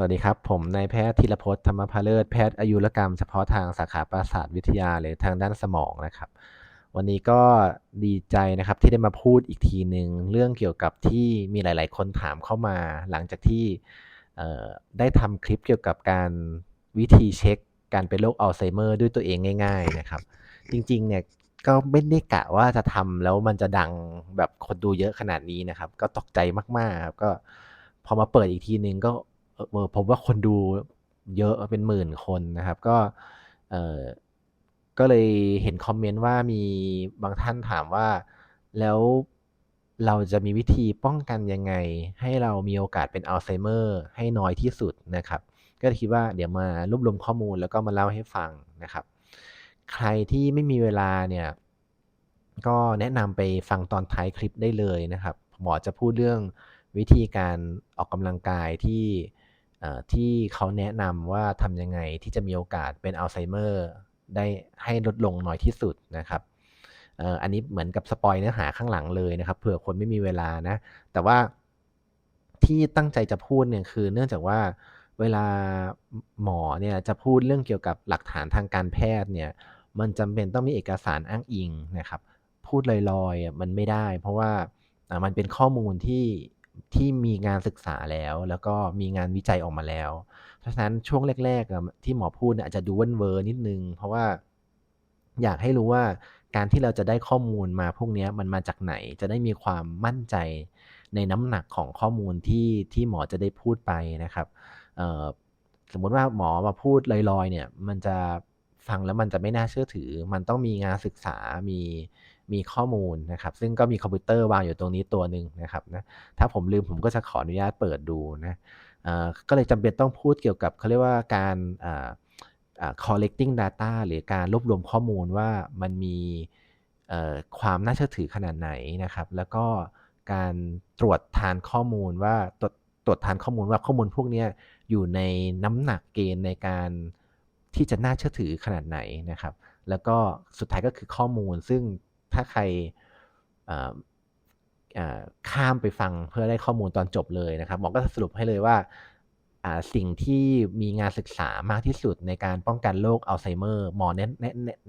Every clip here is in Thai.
สวัสดีครับ ผมนายแพทย์ธีรพจน์ธรรมพาเลิศแพทย์อายุรกรรมเฉพาะทางสาขาประสาทวิทยาหรือทางด้านสมองนะครับ วันนี้ก็ดีใจนะครับที่ได้มาพูดอีกทีหนึ่งเรื่องเกี่ยวกับที่มีหลาย ๆ คนถามเข้ามา หลังจากที่ได้ทำคลิปเกี่ยวกับการวิธีเช็ค การเป็นโรคอัลไซเมอร์ด้วยตัวเองง่าย ๆ นะครับ จริง ๆ เนี่ยก็ไม่ได้กะว่าจะทำแล้วมันจะดังแบบคนดูเยอะขนาดนี้นะครับ ก็ตกใจมากๆครับก็พอมาเปิดอีกทีหนึ่งก็ เออผมว่าคนดูเยอะเป็นหมื่นคนนะครับ ก็เออก็เลยเห็นคอมเมนต์ว่ามีบางท่านถามว่า แล้วเราจะมีวิธีป้องกันยังไง ให้เรามีโอกาสเป็นอัลไซเมอร์ให้น้อยที่สุดนะครับ ก็คิดว่าเดี๋ยวมารวบรวมข้อมูลแล้วก็มาเล่าให้ฟังนะครับ ใครที่ไม่มีเวลาเนี่ย ก็แนะนำไปฟังตอนท้ายคลิปได้เลยนะครับหมอจะพูดเรื่องวิธีการออกกำลังกายที่ ที่เขาแนะนำว่าทำยังไงที่จะมีโอกาสเป็นอัลไซเมอร์ได้ให้ลดลงน้อยที่สุดนะครับอันนี้เหมือนกับสปอยเนื้อหาข้างหลังเลยนะครับเผื่อคนไม่มีเวลานะ แต่ว่าที่ตั้งใจจะพูดเนี่ยคือ เนื่องจากว่าเวลาหมอเนี่ยจะพูดเรื่องเกี่ยวกับหลักฐานทางการแพทย์เนี่ย มันจำเป็นต้องมีเอกสารอ้างอิงนะครับ พูดลอยๆมันไม่ได้ เพราะว่ามันเป็นข้อมูลที่ ที่มีงานศึกษาแล้ว แล้วก็มีงานวิจัยออกมาแล้ว เพราะฉะนั้นช่วงแรกๆที่หมอพูดอาจจะดูเว่นเวอร์นิดนึง เพราะว่าอยากให้รู้ว่าการที่เราจะได้ข้อมูลมาพวกนี้มันมาจากไหนจะได้มีความมั่นใจในน้ำหนักของข้อมูลที่ที่หมอจะได้พูดไปนะครับสมมติว่าหมอมาพูดลอยๆ เนี่ย มันจะฟังแล้วมันจะไม่น่าเชื่อถือ มันต้องมีงานศึกษามี มีข้อมูลนะครับ ซึ่งก็มีคอมพิวเตอร์วางอยู่ตรงนี้ตัวหนึ่งนะครับนะถ้าผมลืมผมก็จะขออนุญาตเปิดดูนะก็เลยจำเป็นต้องพูดเกี่ยวกับเขาเรียกว่าการ collecting data หรือการรวบรวมข้อมูลว่ามันมีความน่าเชื่อถือขนาดไหนนะครับ แล้วก็การตรวจทานข้อมูลว่าตรวจตรวจทานข้อมูลว่าข้อมูลพวกนี้อยู่ในน้ำหนักเกณฑ์ในการที่จะน่าเชื่อถือขนาดไหนนะครับ แล้วก็สุดท้ายก็คือข้อมูลซึ่ง ถ้าใครข้ามไปฟังเพื่อได้ข้อมูลตอนจบเลยนะครับหมอก็สรุปให้เลยว่าสิ่งที่มีงานศึกษามากที่สุดในการป้องกันโรคอัลไซเมอร์หมอเน้น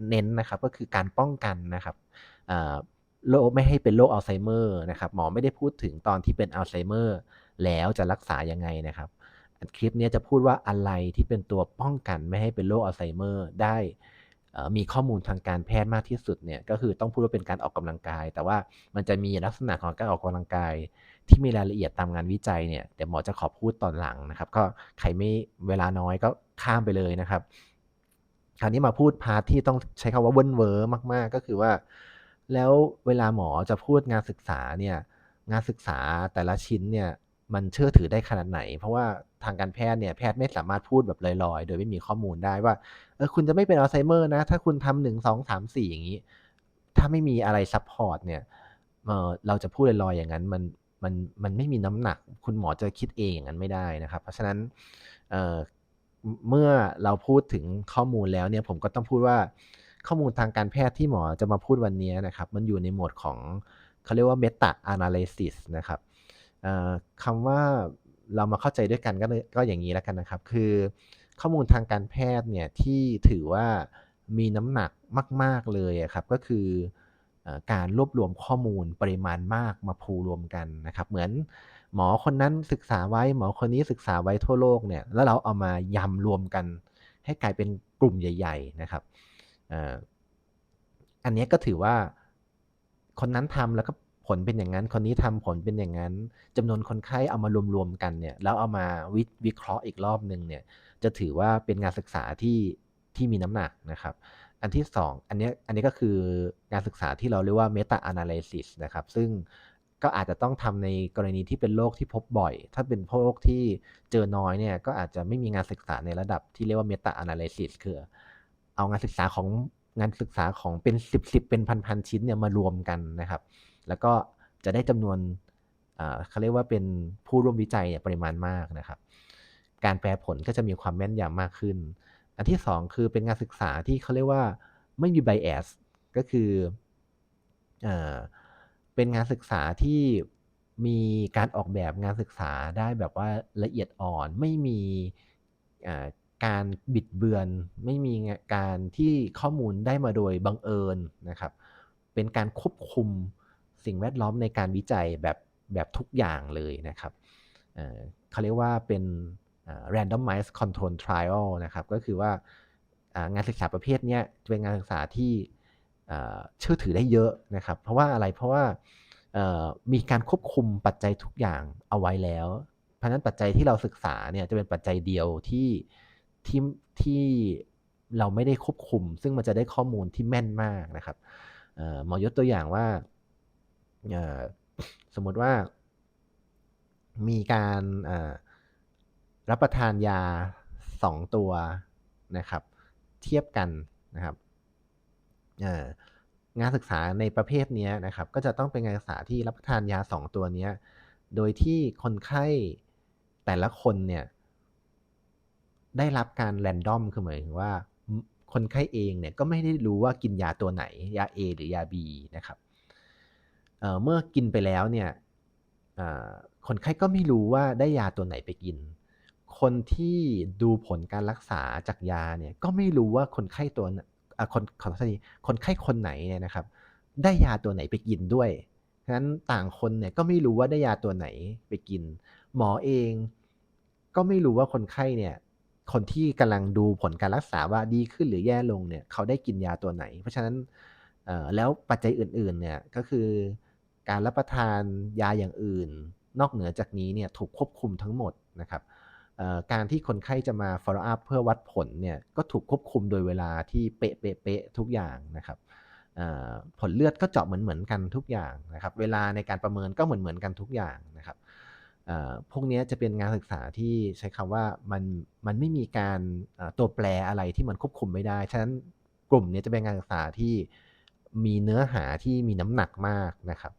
เน้นนะครับก็คือการป้องกันนะครับโรคไม่ให้เป็นโรคอัลไซเมอร์นะครับหมอไม่ได้พูดถึงตอนที่เป็นอัลไซเมอร์แล้วจะรักษายังไงนะครับคลิปนี้จะพูดว่าอะไรที่เป็นตัวป้องกันไม่ให้เป็นโรคอัลไซเมอร์ได้ มีข้อมูลทางการแพทย์มากที่สุดเนี่ยก็คือต้องพูดว่าเป็นการออกกำลังกาย แต่ว่ามันจะมีลักษณะของการออกกำลังกาย ที่มีรายละเอียดตามงานวิจัยเนี่ยเดี๋ยวหมอจะขอพูดตอนหลังนะครับ ก็ใครไม่เวลาน้อยก็ข้ามไปเลยนะครับ คราวนี้มาพูดพาร์ทที่ต้องใช้คำว่าเวินเวอร์มาก ๆ ก็คือว่า แล้วเวลาหมอจะพูดงานศึกษาเนี่ยงานศึกษาแต่ละชิ้นเนี่ยมันเชื่อถือได้ขนาดไหน เพราะว่า ทางการแพทย์เนี่ยแพทย์ไม่สามารถพูดแบบลอยๆ โดยไม่มีข้อมูลได้ว่าเออคุณจะไม่เป็นอัลไซเมอร์นะ ถ้าคุณทำหนึ่งสองสามสี่อย่างนี้ ถ้าไม่มีอะไรซัพพอร์ตเนี่ยเออเราจะพูดลอยๆอย่างนั้นมันมันมันไม่มีน้ำหนัก คุณหมอจะคิดเองอย่างนั้นไม่ได้นะครับ เพราะฉะนั้นเเมื่อเราพูดถึงข้อมูลแล้วเนี่ยผมก็ต้องพูดว่าข้อมูลทางการแพทย์ที่หมอจะมาพูดวันนี้นะครับ มันอยู่ในหมวดของเขาเรียกว่า meta analysis นะครับคำว่า เรามาเข้าใจด้วยกันก็ก็อย่างนี้แล้วกันนะครับ คือข้อมูลทางการแพทย์เนี่ยที่ถือว่ามีน้ำหนักมาก ๆ เลยครับก็คือการรวบรวมข้อมูลปริมาณมากมาพูรวมกันนะครับ เหมือนหมอคนนั้นศึกษาไว้หมอคนนี้ศึกษาไว้ทั่วโลกเนี่ยแล้วเราเอามายำรวมกัน ให้กลายเป็นกลุ่มใหญ่ ๆ นะครับอันนี้ก็ถือว่าคนนั้นทำแล้วก็ ผลเป็นอย่างนั้น คนนี้ทำผลเป็นอย่างนั้นจำนวนคนไข้เอามารวมๆกันเนี่ยแล้วเอามาวิวเคราะห์อีกรอบหนึ่งเนี่ยจะถือว่าเป็นงานศึกษาที่ที่มีน้ำหนักนะครับ อันที่ 2 อันนี้อันนี้ก็คืองานศึกษาที่เราเรียกว่า meta analysis นะครับ ซึ่งก็อาจจะต้องทำในกรณีที่เป็นโรคที่พบบ่อย ถ้าเป็นโรคที่เจอน้อยเนี่ยก็อาจจะไม่มีงานศึกษาในระดับที่เรียกว่า meta analysis คือ เอางานศึกษาของงานศึกษาของเป็น 10 10เป็นพันๆชิ้นเนี่ยมารวมกันนะครับ แล้วก็จะได้จำนวนเขาเรียกว่าเป็นผู้ร่วมวิจัยปริมาณมากนะครับ การแปลผลก็จะมีความแม่นยำมากขึ้น อันที่ 2 คือเป็นงานศึกษาที่เขาเรียกว่าไม่มีไบแอสก็คืออเป็นงานศึกษาที่มีการออกแบบงานศึกษาได้แบบว่าละเอียดอ่อนไม่มีการบิดเบือน ไม่มีการที่ข้อมูลได้มาโดยบังเอิญนะครับ เป็นการควบคุม สิ่งแวดล้อมในการวิจัยแบบแบบทุกอย่างเลยนะครับเเขาเรียกว่าเป็น randomized control trial นะครับ ก็คือว่างานศึกษาประเภทนี้จะเป็นงานศึกษาที่เชื่อถือได้เยอะนะครับ เพราะว่าอะไรเพราะว่ามีการควบคุมปัจจัยทุกอย่างเอาไว้แล้ว เพราะฉะนั้นปัจจัยที่เราศึกษาเนี่ยจะเป็นปัจจัยเดียวที่ที่ที่เราไม่ได้ควบคุม ซึ่งมันจะได้ข้อมูลที่แม่นมากนะครับออหมอยกตัวอย่างว่า สมมติว่า มีการรับประทานยา 2 ตัวนะครับ เทียบกันนะครับงานศึกษาในประเภทนี้นะครับ ก็จะต้องเป็นงานศึกษาที่รับประทานยา 2 ตัวนี้โดยที่คนไข้แต่ละคนเนี่ย ได้รับการแรนดอมคือหมายถึงว่า คนไข้เองเนี่ยก็ไม่ได้รู้ว่ากินยาตัวไหน ยา A หรือยา B นะครับ เมื่อกินไปแล้วเนี่ยคนไข้ก็ไม่รู้ว่าได้ยาตัวไหนไปกิน คนที่ดูผลการรักษาจากยาเนี่ยก็ไม่รู้ว่าคนไข้ตัวคนขอโทษทีคนไข้คนไหนเนี่ยนะครับ ได้ยาตัวไหนไปกินด้วยฉะนั้นต่างคนเนี่ยก็ไม่รู้ว่าได้ยาตัวไหนไปกิน หมอเองก็ไม่รู้ว่าคนไข้เนี่ยคนที่กำลังดูผลการรักษาว่าดีขึ้นหรือแย่ลงเนี่ยเขาได้กินยาตัวไหน เพราะฉะนั้นแล้วปัจจัยอื่นๆเนี่ยก็คือ การรับประทานยาอย่างอื่น นอกเหนือจากนี้เนี่ยถูกควบคุมทั้งหมดนะครับการที่คนไข้จะมา follow up เพื่อวัดผลเนี่ยก็ถูกควบคุมโดยเวลาที่เป๊ะๆๆทุกอย่างนะครับผลเลือดก็เจาะเหมือนๆกันทุกอย่างนะครับ เวลาในการประเมินก็เหมือนๆกันทุกอย่างนะครับพวกนี้จะเป็นงานศึกษาที่ใช้คำว่ามันมันไม่มีการตัวแปรอะไรที่มันควบคุมไม่ได้ ฉะนั้นกลุ่มนี้จะเป็นงานศึกษาที่ มีเนื้อหาที่มีน้ำหนักมากนะครับ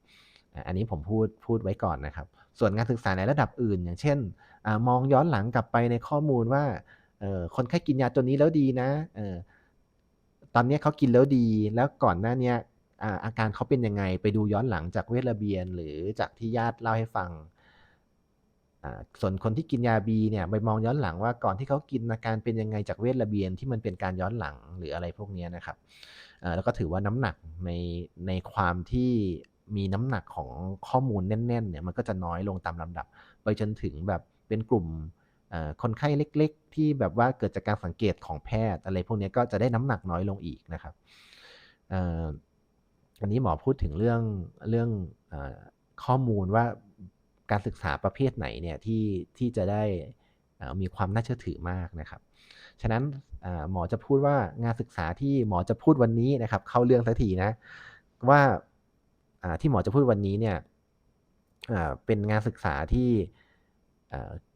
อันนี้ผมพูดพูดไว้ก่อนนะครับ ส่วนงานศึกษาในระดับอื่น อย่างเช่นอมองย้อนหลังกลับไปในข้อมูลว่าคนไข้กินยาตัวนี้แล้วดีนะออตอนนี้เขากินแล้วดีแล้วก่อนหน้านี้อาอาการเขาเป็นยังไงไปดูย้อนหลังจากเวชระเบียน หรือจากที่ญาติเล่าให้ฟัง ส่วนคนที่กินยา B เนี่ยไปมองย้อนหลังว่าก่อนที่เขากินอาการเป็นยังไงจากเวชระเบียนที่มันเป็นการย้อนหลังหรืออะไรพวกนี้นะครับ แล้วก็ถือว่าน้ำหนักในในความที่มีน้ำหนักของข้อมูลแน่นๆเนี่ยมันก็จะน้อยลงตามลำดับ ไปจนถึงแบบเป็นกลุ่มคนไข้เล็ก ๆ ที่แบบว่าเกิดจากการสังเกตของแพทย์อะไรพวกนี้ก็จะได้น้ำหนักน้อยลงอีกนะครับอันนี้หมอพูดถึงเรื่องเรื่องอข้อมูลว่าการศึกษาประเภทไหนเนี่ยที่ที่จะได้มีความน่าเชื่อถือมากนะครับ ฉะนั้น หมอจะพูดว่างานศึกษาที่หมอจะพูดวันนี้นะครับ เข้าเรื่องสักทีนะ ว่าที่หมอจะพูดวันนี้เนี่ยเป็นงานศึกษาที่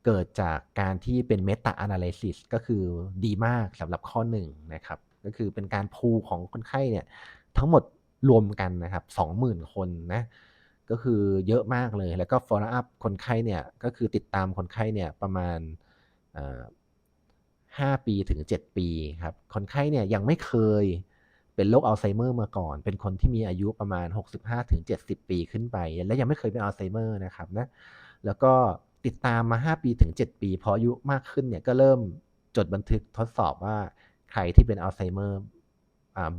เกิดจากการที่เป็น Meta Analysis ก็คือดีมากสำหรับข้อ1นะครับ ก็คือเป็นการ pool ของคนไข้เนี่ยทั้งหมดรวมกันนะครับ20,000 คนนะก็คือเยอะมากเลยแล้วก็ follow up คนไข้เนี่ยก็คือติดตามคนไข้เนี่ยประมาณ 5 ปีถึง 7 ปีครับคนไข้เนี่ยยังไม่เคยเป็นโรคอัลไซเมอร์มาก่อน เป็นคนที่มีอายุประมาณ 65-70 ปีขึ้นไป และยังไม่เคยเป็นอัลไซเมอร์นะครับนะแล้วก็ติดตามมา 5 ปีถึง 7 ปี พออายุมากขึ้นเนี่ยก็เริ่มจดบันทึกทดสอบว่าใครที่เป็นอัลไซเมอร์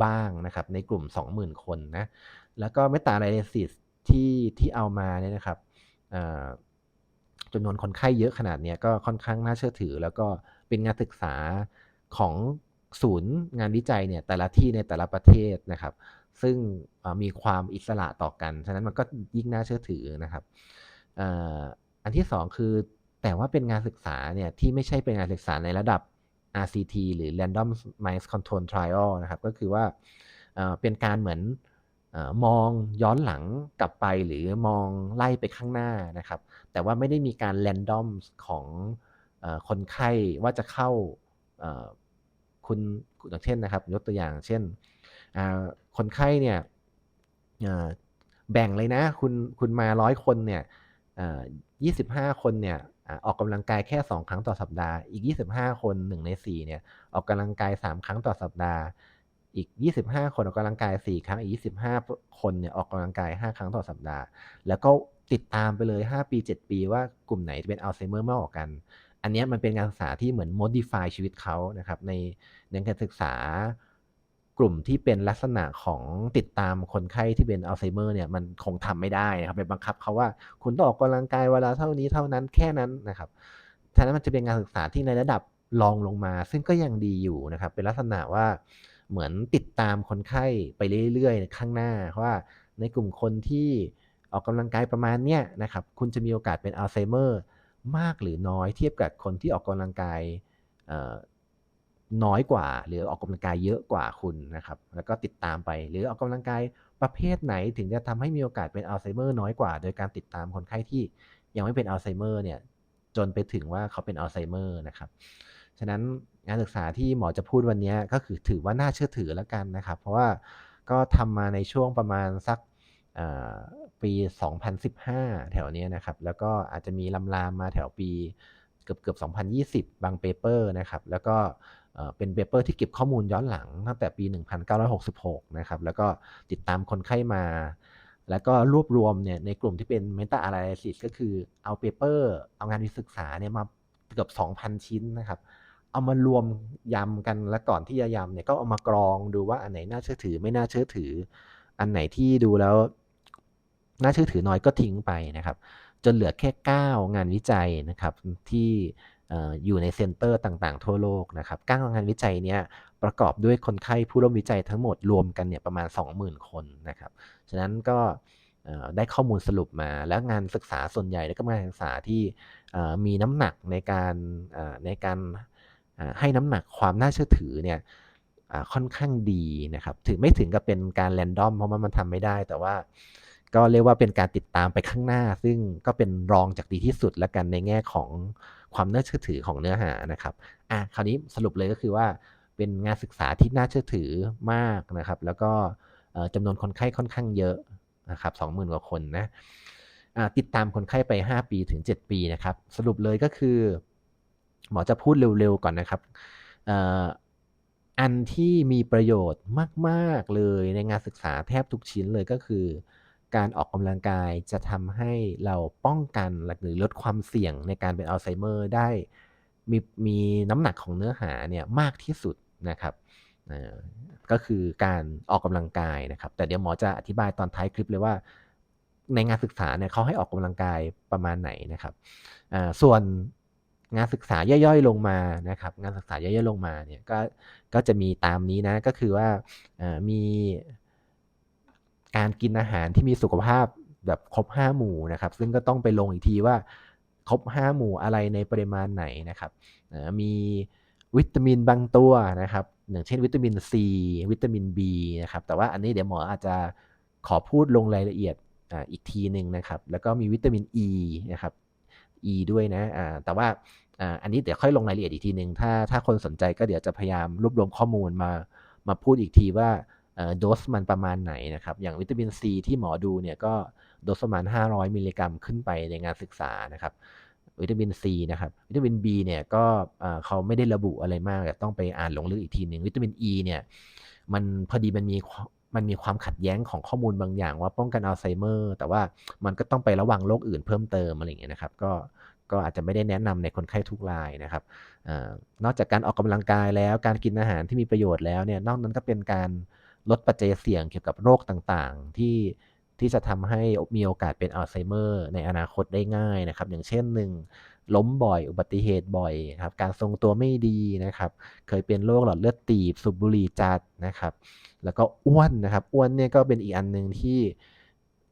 บ้างนะครับในกลุ่ม 20,000 คนนะแล้วก็ Meta Analysis ที่ที่เอามาเนี่ยนะครับจำนวนคนไข้เยอะขนาดนี้ก็ค่อนข้างน่าเชื่อถือ แล้วก็ เป็นงานศึกษาของศูนย์งานวิจัยเนี่ยแต่ละที่ในแต่ละประเทศนะครับ ซึ่งมีความอิสระต่อกัน ฉะนั้นมันก็ยิ่งน่าเชื่อถือนะครับอันที่ 2 คือแต่ว่าเป็นงานศึกษาเนี่ยที่ไม่ใช่เป็นงานศึกษาในระดับ RCT หรือ Randomized Control Trial นะครับ ก็คือว่าเป็นการเหมือนมองย้อนหลังกลับไปหรือมองไล่ไปข้างหน้านะครับ แต่ว่าไม่ได้มีการ random ของ คนไข้ว่าจะเข้าคุณอย่างเช่นนะครับ ยกตัวอย่างเช่น คนไข้เนี่ยแบ่งเลยนะ คุณคุณมา100คนเนี่ยเอ่อ25คนเนี่ยอออกกำลังกายแค่ 2 ครั้งต่อสัปดาห์ อีก 25 คน 1 ใน 4 เนี่ย ออกกำลังกาย 3 ครั้งต่อสัปดาห์ อีก 25 คนออกกำลังกาย 4 ครั้ง อีก 25 คนเนี่ยออกกำลังกาย 5 ครั้งต่อสัปดาห์ แล้วก็ติดตามไปเลย 5 ปี 7 ปีว่ากลุ่มไหนจะเป็นอัลไซเมอร์มากกว่ากัน อันนี้มันเป็นการศึกษาที่เหมือน modify ชีวิตเขานะครับในในการศึกษากลุ่มที่เป็นลักษณะของติดตามคนไข้ที่เป็นอัลไซเมอร์เนี่ยมันคงทำไม่ได้นะครับไปบังคับเขาว่าคุณต้องออกกำลังกายเวลาเท่านี้เท่านั้นแค่นั้นนะครับฉะนั้นมันจะเป็นการศึกษาที่ในระดับรองลงมา ซึ่งก็ยังดีอยู่นะครับ เป็นลักษณะว่าเหมือนติดตามคนไข้ไปเรื่อยๆ ข้างหน้าว่าในกลุ่มคนที่ออกกำลังกายประมาณเนี้ยนะครับ คุณจะมีโอกาสเป็นอัลไซเมอร์ มากหรือน้อยเทียบกับคนที่ออกกำลังกายน้อยกว่า หรือออกกำลังกายเยอะกว่าคุณนะครับ แล้วก็ติดตามไป หรือออกกำลังกายประเภทไหนถึงจะทำให้มีโอกาสเป็นอัลไซเมอร์น้อยกว่า โดยการติดตามคนไข้ที่ยังไม่เป็นอัลไซเมอร์เนี่ยจนไปถึงว่าเขาเป็นอัลไซเมอร์นะครับ ฉะนั้นงานศึกษาที่หมอจะพูดวันนี้ก็คือถือว่าน่าเชื่อถือแล้วกันนะครับ เพราะว่าก็ทำมาในช่วงประมาณสัก ปี 2015 แถวนี้นะครับ แล้วก็อาจจะมีลำลามมาแถวปีเกือบเกือบ 2020 บางเปเปอร์นะครับ แล้วก็เป็นเปเปอร์ที่เก็บข้อมูลย้อนหลังตั้งแต่ปี 1966 นะครับ แล้วก็ติดตามคนไข้มา แล้วก็รวบรวมเนี่ยในกลุ่มที่เป็น Meta Analysis ก็คือเอาเปเปอร์เอางานวิศึกษาเนี่ยมาเกือบ 2,000 ชิ้นนะครับ เอามารวมยำกันแล้วก่อนที่จะยำเนี่ยก็เอามากรองดูว่าอันไหนน่าเชื่อถือไม่น่าเชื่อถือ อันไหนที่ดูแล้ว น่าเชื่อถือน้อยก็ทิ้งไปนะครับ จนเหลือแค่ 9 งานวิจัยนะครับที่อยู่ในเซ็นเตอร์ต่างๆ ทั่วโลกนะครับก้างานวิจัยเนี้ยประกอบด้วยคนไข้ผู้ร่วมวิจัยทั้งหมดรวมกันเนี่ยประมาณ 20,000 คนนะครับ ฉะนั้นก็ได้ข้อมูลสรุปมาแล้วงานศึกษาส่วนใหญ่แล้วก็งานศึกษาที่มีน้ำหนักในการในการให้น้ำหนักความน่าเชื่อถือเนี่ยค่อนข้างดีนะครับ ถึงไม่ถึงกับเป็นการแรนดอมเพราะมันทำไม่ได้แต่ว่า ก็เรียกว่าเป็นการติดตามไปข้างหน้า ซึ่งก็เป็นรองจากดีที่สุดแล้วกันในแง่ของความน่าเชื่อถือของเนื้อหานะครับอะคราวนี้สรุปเลยก็คือว่าเป็นงานศึกษาที่น่าเชื่อถือมากนะครับ แล้วก็จำนวนคนไข้ค่อนข้างเยอะนะครับสองหมื่นกว่าคนนะติดตามคนไข้ไป 5 ปีถึง 7 ปีนะครับ สรุปเลยก็คือ หมอจะพูดเร็วๆก่อนนะครับอันที่มีประโยชน์มาก ๆ เลยในงานศึกษาแทบทุกชิ้นเลยก็คือ การออกกำลังกายจะทำให้เราป้องกันหรือลดความเสี่ยงในการเป็นอัลไซเมอร์ได้มีมีน้ำหนักของเนื้อหาเนี่ยมากที่สุดนะครับก็คือการออกกำลังกายนะครับ แต่เดี๋ยวหมอจะอธิบายตอนท้ายคลิปเลยว่า ในงานศึกษาเนี่ยเขาให้ออกกำลังกายประมาณไหนนะครับส่วนงานศึกษาย่อยๆลงมานะครับ งานศึกษาย่อยๆลงมาเนี่ยก็ก็จะมีตามนี้นะก็คือว่ามี การกินอาหารที่มีสุขภาพแบบครบ5หมู่นะครับ ซึ่งก็ต้องไปลงอีกทีว่าครบ5หมู่อะไรในปริมาณไหนนะครับมีวิตามินบางตัวนะครับอย่างเช่นวิตามิน C วิตามิน B นะครับ แต่ว่าอันนี้เดี๋ยวหมออาจจะขอพูดลงรายละเอียดอีกทีหนึ่งนะครับ แล้วก็มีวิตามิน E นะครับ E ด้วยนะแต่ว่าอันนี้เดี๋ยวค่อยลงรายละเอียดอีกทีหนึ่งถ้าถ้าคนสนใจก็เดี๋ยวจะพยายามรวบรวมข้อมูลมามาพูดอีกทีว่า โดสมันประมาณไหนนะครับ อย่างวิตามินซีที่หมอดูเนี่ยก็โดสประมาณ 500 มิลลิกรัมขึ้นไปในงานศึกษานะครับ วิตามินซีนะครับ วิตามิน B เนี่ยก็เขาไม่ได้ระบุอะไรมากแต่ต้องไปอ่านลงลึกอีกทีหนึ่งวิตามิน E เนี่ยมันพอดีมันมีมันมีความขัดแย้งของข้อมูลบางอย่างว่าป้องกันอัลไซเมอร์ แต่ว่ามันก็ต้องไประวังโรคอื่นเพิ่มเติมอะไรอย่างเงี้ยนะครับ ก็ก็อาจจะไม่ได้แนะนำในคนไข้ทุกรายนะครับอนอกจากการออกกำลังกายแล้วการกินอาหารที่มีประโยชน์แล้วเนี่ยนอกนั้นก็เป็นการ ลดปัจจัยเสี่ยงเกี่ยวกับโรคต่างๆ ที่ที่จะทำให้มีโอกาสเป็นอัลไซเมอร์ในอนาคตได้ง่ายนะครับ อย่างเช่นหนึ่งล้มบ่อย อุบัติเหตุบ่อยครับการทรงตัวไม่ดีนะครับ เคยเป็นโรคหลอดเลือดตีบสูบบุหรี่จัดนะครับ แล้วก็อ้วนนะครับ อ้วนเนี่ยก็เป็นอีกอันหนึ่งที่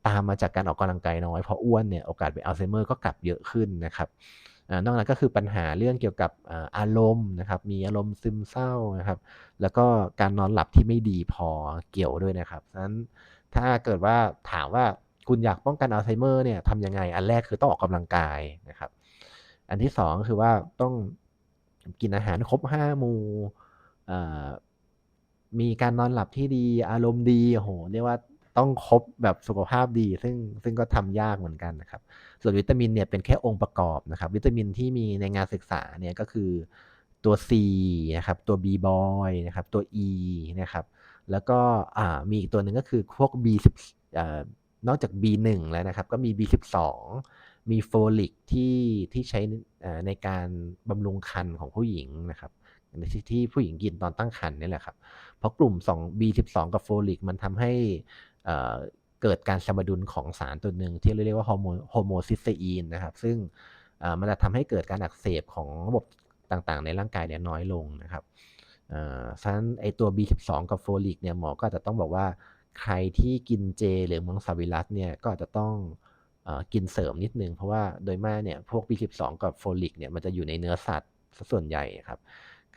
ตามมาจากการออกกำลังกายน้อย เพราะอ้วนเนี่ยโอกาสเป็นอัลไซเมอร์ก็กลับเยอะขึ้นนะครับ นอกนั้นก็คือปัญหาเรื่องเกี่ยวกับอารมณ์นะครับ มีอารมณ์ซึมเศร้านะครับ แล้วก็การนอนหลับที่ไม่ดีพอเกี่ยวด้วยนะครับฉะนั้นถ้าเกิดว่าถามว่าคุณอยากป้องกันอัลไซเมอร์เนี่ยทำยังไง อันแรกคือต้องออกกำลังกายนะครับ อันที่สองคือว่าต้องกินอาหารครบห้าหมู่มีการนอนหลับที่ดีอารมณ์ดีโอ้โหเรียกว่าต้องครบแบบสุขภาพดี ซึ่งซึ่งก็ทำยากเหมือนกันนะครับ ส่วนวิตามินเนี่ยเป็นแค่องค์ประกอบนะครับ วิตามินที่มีในงานศึกษาเนี่ยก็คือตัว C นะครับ ตัว B boy นะครับ ตัว E นะครับ แล้วก็มีอีกตัวหนึ่งก็คือพวก B 10อ่า B นอกจาก B1 แล้วนะครับ ก็มี B12 มีโฟลิกที่ที่ใช้ในการบำรุงครรภ์ของผู้หญิงนะครับที่ที่ผู้หญิงกินตอนตั้งครรภ์นี่แหละครับ เพราะกลุ่ม2 B12 กับโฟลิกมันทำให้ เกิดการสมดุลของสารตัวหนึ่งที่เรียกว่าฮอร์โมนโฮโมซิสเตอีนนะครับ ซึ่งมันจะทำให้เกิดการอักเสบของระบบต่างๆ ในร่างกายเนี่ยน้อยลงนะครับฉะนั้นไอตัว B12 กับโฟลิกเนี่ยหมอก็จะต้องบอกว่าใครที่กินเจ หรือมังสวิรัตเนี่ยก็จะต้องกินเสริมนิดนึง เพราะว่าโดยมากเนี่ยพวก B12 กับโฟลิกเนี่ยมันจะอยู่ในเนื้อสัตว์ส่วนใหญ่ครับ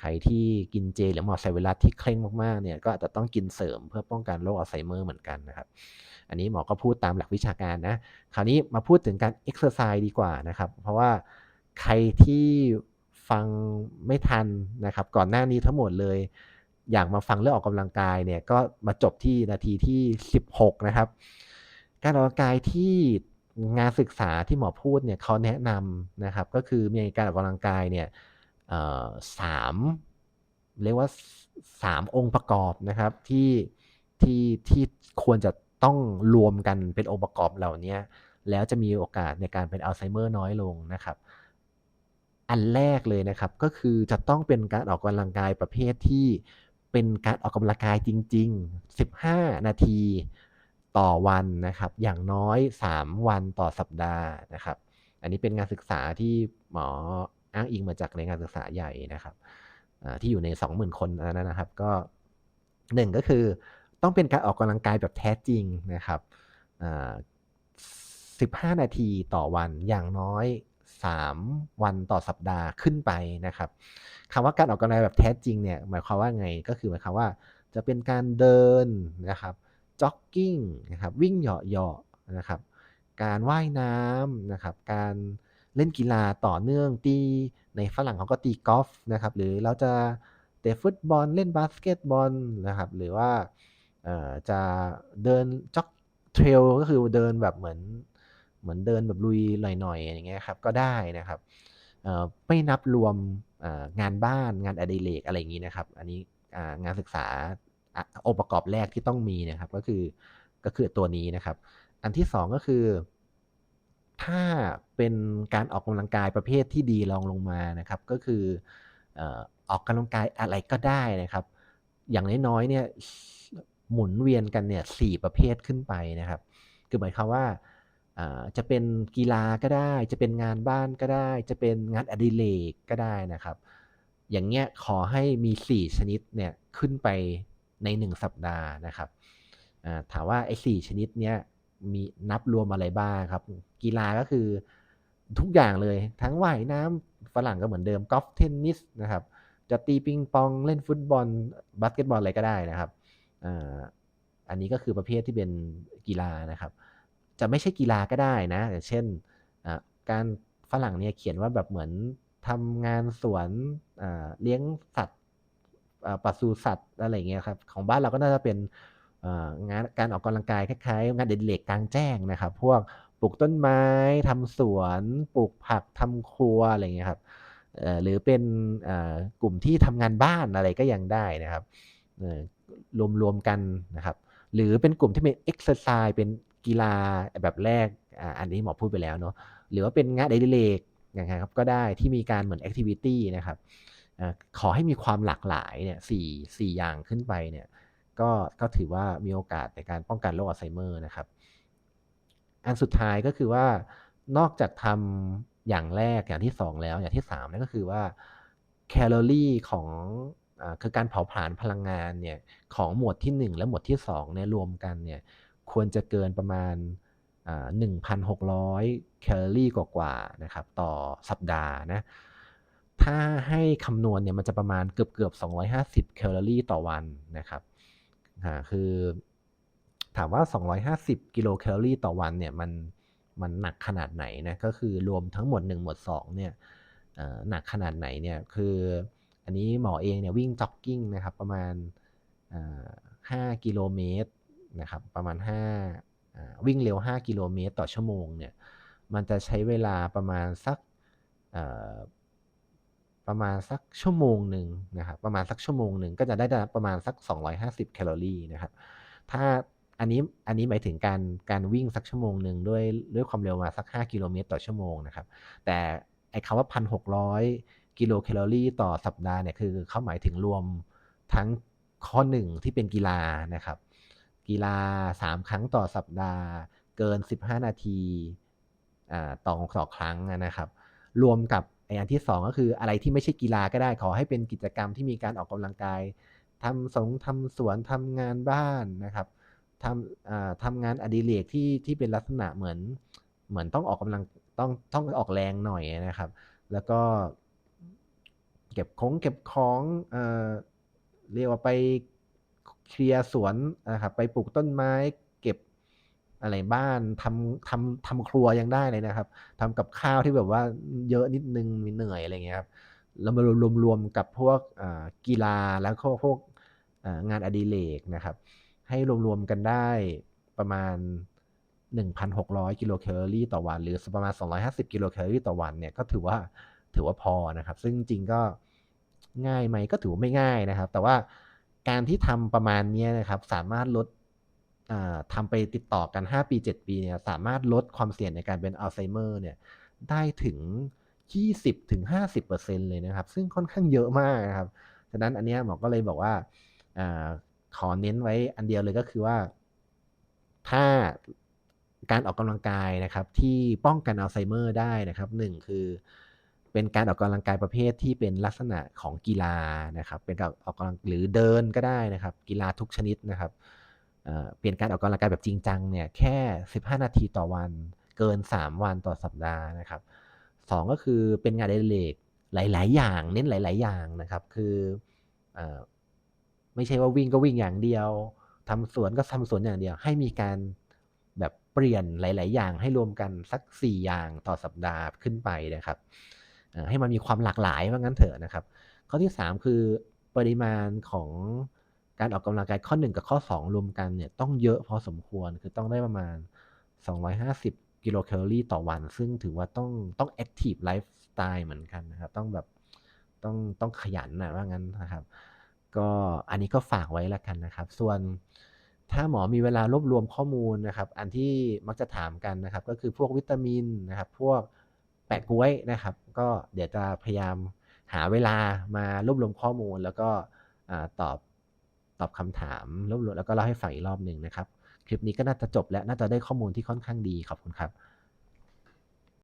ใครที่กินเจหรือหมังสวิรัตที่เคร่งมากๆเนี่ยก็อาจจะต้องกินเสริมเพื่อป้องกันโรคอัลไซเมอร์เหมือนกันนะครับอันนี้หมอก็พูดตามหลักวิชาการนะ คราวนี้มาพูดถึงการเอ็กซ์ไซส์ดีกว่านะครับ เพราะว่าใครที่ฟังไม่ทันนะครับ ก่อนหน้านี้ทั้งหมดเลย อยากมาฟังเรื่องออกกำลังกายเนี่ยก็มาจบที่นาทีที่ 16 นะครับ การออกกำลังกายที่งานศึกษาที่หมอพูดเนี่ยเขาแนะนำนะครับ ก็คือมีการออกกำลังกายเนี่ย สามเรียกว่าสามองค์ประกอบนะครับที่ที่ที่ควรจะต้องรวมกันเป็นองค์ประกอบเหล่านี้แล้วจะมีโอกาสในการเป็นอัลไซเมอร์น้อยลงนะครับ อันแรกเลยนะครับก็คือจะต้องเป็นการออกกำลังกายประเภทที่เป็นการออกกำลังกายจริง ๆ 15 นาทีต่อวันนะครับ อย่างน้อย 3 วันต่อสัปดาห์นะครับ อันนี้เป็นงานศึกษาที่หมอ อ้างอิงมาจากในงานศึกษาใหญ่นะครับที่อยู่ใน 20,000 คนนั้นนะครับ ก็หนึ่งก็คือต้องเป็นการออกกำลังกายแบบแท้จริงนะครับ15 นาทีต่อวันอย่างน้อย 3 วันต่อสัปดาห์ขึ้นไปนะครับคำว่าการออกกำลังกายแบบแท้จริงเนี่ยหมายความว่าไงก็คือหมายความว่าจะเป็นการเดินนะครับจ็อกกิ้งนะครับวิ่งเหยาะๆนะครับการว่ายน้ำนะครับการ เล่นกีฬาต่อเนื่องตีในฝรั่งเขาก็ตีกอล์ฟนะครับ หรือเราจะเตะฟุตบอลเล่นบาสเกตบอลนะครับ หรือว่าจะเดินจ็อกเทรลก็คือเดินแบบเหมือนเหมือนเดินแบบลุยหน่อยๆอย่างเงี้ยครับก็ได้นะครับไม่นับรวมงานบ้านงานอดิเรกอะไรอย่างนี้นะครับ อันนี้งานศึกษาองค์ประกอบแรกที่ต้องมีนะครับ ก็คือก็คือตัวนี้นะครับ อันที่ 2 ก็คือ ถ้าเป็นการออกกำลังกายประเภทที่ดีลองลงมานะครับ ก็คือออกกำลังกายอะไรก็ได้นะครับ อย่างน้อยๆเนี่ยหมุนเวียนกันเนี่ยสี่ประเภทขึ้นไปนะครับ คือหมายความว่าจะเป็นกีฬาก็ได้ จะเป็นงานบ้านก็ได้ จะเป็นงานอดิเรกก็ได้นะครับ อย่างเงี้ยขอให้มี 4 ชนิดเนี่ยขึ้นไปใน 1 สัปดาห์นะครับถามว่าไอ้สชนิดเนี้ย มีนับรวมอะไรบ้างครับ กีฬาก็คือทุกอย่างเลยทั้งว่ายน้ำฝรั่งก็เหมือนเดิมกอล์ฟเทนนิสนะครับ จะตีปิงปองเล่นฟุตบอลบาสเกตบอลอะไรก็ได้นะครับอันนี้ก็คือประเภทที่เป็นกีฬานะครับ จะไม่ใช่กีฬาก็ได้นะอย่างเช่นการฝรั่งเนี่ยเขียนว่าแบบเหมือนทำงานสวนเลี้ยงสัตว์ปศุสัตว์อะไรเงี้ยครับของบ้านเราก็น่าจะเป็น งานการออกกำลังกายคล้ายๆ งานเด็ดเล็กกลางแจ้งนะครับ พวกปลูกต้นไม้ทำสวนปลูกผักทำครัวอะไรเงี้ยครับหรือเป็นกลุ่มที่ทำงานบ้านอะไรก็ยังได้นะครับรวมๆกันนะครับ หรือเป็นกลุ่มที่เป็นเอ็กซ์ไซส์เป็นกีฬาแบบแรกอันนี้หมอพูดไปแล้วเนาะหรือว่าเป็นงานเด็ดเล็กอย่างไรครับก็ได้ที่มีการเหมือนแอคทิวิตี้นะครับขอให้มีความหลากหลายเนี่ยสี่สี่อย่างขึ้นไปเนี่ย ก็ก็ถือว่ามีโอกาสในการป้องกันโรคอัลไซเมอร์นะครับ อันสุดท้ายก็คือว่านอกจากทำอย่างแรกอย่างที่ 2 แล้วอย่างที่3นั่นก็คือว่าแคลอรี่ของอคือการเผาผลาญพลังงานเนี่ยของหมวดที่ 1 และหมวดที่2เนี่ยรวมกันเนี่ยควรจะเกินประมาณ1,600 แคลอรี่กว่าๆนะครับต่อสัปดาห์นะ ถ้าให้คำนวณเนี่ยมันจะประมาณเกือบเกือบ250 แคลอรี่ต่อวันนะครับ อ่าคือ ถามว่า 250 กิโลแคลอรี่ต่อวันเนี่ยมันมันหนักขนาดไหนนะก็คือรวมทั้งหมด 1 หมวด2เนี่ยหนักขนาดไหนเนี่ยคืออันนี้หมอเองเนี่ยวิ่งจ็อกกิ้งนะครับประมาณ 5 กิโลเมตรนะครับประมาณ5วิ่งเร็ว 5 กิโลเมตรต่อชั่วโมงเนี่ยมันจะใช้เวลาประมาณสัก ประมาณสักชั่วโมงหนึ่งนะครับประมาณสักชั่วโมงหนึ่งก็จะได้ประมาณสัก 250 แคลอรี่นะครับถ้าอันนี้อันนี้หมายถึงการการวิ่งสักชั่วโมงหนึ่งด้วยด้วยความเร็วมาสัก 5 กิโลเมตรต่อชั่วโมงนะครับแต่ไอ้คำว่า 1,600 กิโลแคลอรี่ต่อสัปดาห์เนี่ยคือเขาหมายถึงรวมทั้งข้อ1ที่เป็นกีฬานะครับกีฬา 3 ครั้งต่อสัปดาห์ เกิน 15 นาทีอ่าต่อต่อครั้งนะครับ รวมกับ ไออันที่ 2 ก็คืออะไรที่ไม่ใช่กีฬาก็ได้ขอให้เป็นกิจกรรมที่มีการออกกำลังกายทำสงทำสวนทำงานบ้านนะครับทำทำงานอดิเรกที่ที่เป็นลักษณะเหมือนเหมือนต้องออกกำลังต้องต้องออกแรงหน่อยนะครับ แล้วก็ เก็บของเก็บของเอ่อเรียกว่าไปเคลียร์สวนนะครับไปปลูกต้นไม้ เก็บ อะไรบ้านทำทำทำครัวยังได้เลยนะครับทำกับข้าวที่แบบว่าเยอะนิดนึงมีเหนื่อยอะไรเงี้ยครับแล้วมารวมรวมกับพวกกีฬาแล้วก็พวกงานอดิเรกนะครับ ให้รวมๆกันได้ประมาณ 1,600 กิโลแคลอรี่ต่อวัน หรือประมาณ 250 กิโลแคลอรี่ต่อวันเนี่ยก็ถือว่าถือว่าพอนะครับ ซึ่งจริงก็ง่ายไหมก็ถือว่าไม่ง่ายนะครับ แต่ว่าการที่ทำประมาณนี้นะครับ สามารถลด ทำไปติดต่อกัน 5 ปี 7 ปีเนี่ยสามารถลดความเสี่ยงในการเป็นอัลไซเมอร์เนี่ยได้ถึง 20-50%เลยนะครับ ซึ่งค่อนข้างเยอะมากนะครับฉะนั้นอันเนี้ยหมอก็เลยบอกว่าอขอเน้นไว้อันเดียวเลยก็คือว่า ถ้าการออกกำลังกายนะครับ ที่ป้องกันอัลไซเมอร์ได้นะครับหนึ่งคือเป็นการออกกำลังกายประเภทที่เป็นลักษณะของกีฬานะครับ เป็นการออกกำลังหรือเดินก็ได้นะครับ กีฬาทุกชนิดนะครับ เปลี่ยนการออกกำลังกายแบบจริงจังเนี่ยแค่ 15 นาทีต่อวันเกิน 3 วันต่อสัปดาห์นะครับสองก็คือเป็นงานอดิเรกหลาย ๆ อย่างเน้นหลาย ๆ อย่างนะครับ คืออไม่ใช่ว่าวิ่งก็วิ่งอย่างเดียวทำสวนก็ทำสวนอย่างเดียว ให้มีการแบบเปลี่ยนหลาย ๆ อย่างให้รวมกันสัก 4 อย่างต่อสัปดาห์ขึ้นไปนะครับให้มันมีความหลากหลายว่างั้นเถอะนะครับ ข้อที่ 3 คือปริมาณของ การออกกำลังกายข้อ 1 กับข้อ 2 รวมกันเนี่ยต้องเยอะพอสมควรคือต้องได้ประมาณ 250 กิโลแคลอรี่ต่อวัน ซึ่งถือว่าต้องต้องแอคทีฟไลฟ์สไตล์เหมือนกันนะครับ ต้องแบบต้องต้องขยันนะว่างั้นนะครับ ก็อันนี้ก็ฝากไว้แล้วกันนะครับ ส่วนถ้าหมอมีเวลารวบรวมข้อมูลนะครับ อันที่มักจะถามกันนะครับ ก็คือพวกวิตามินนะครับ พวกแปะกล้วยนะครับ ก็เดี๋ยวจะพยายามหาเวลามารวบรวมข้อมูลแล้วก็อตอบ ตอบคำถามรวบรวมแล้วก็เล่าให้ฟังอีกรอบหนึ่งนะครับ คลิปนี้ก็น่าจะจบแล้วน่าจะได้ข้อมูลที่ค่อนข้างดีขอบคุณครับ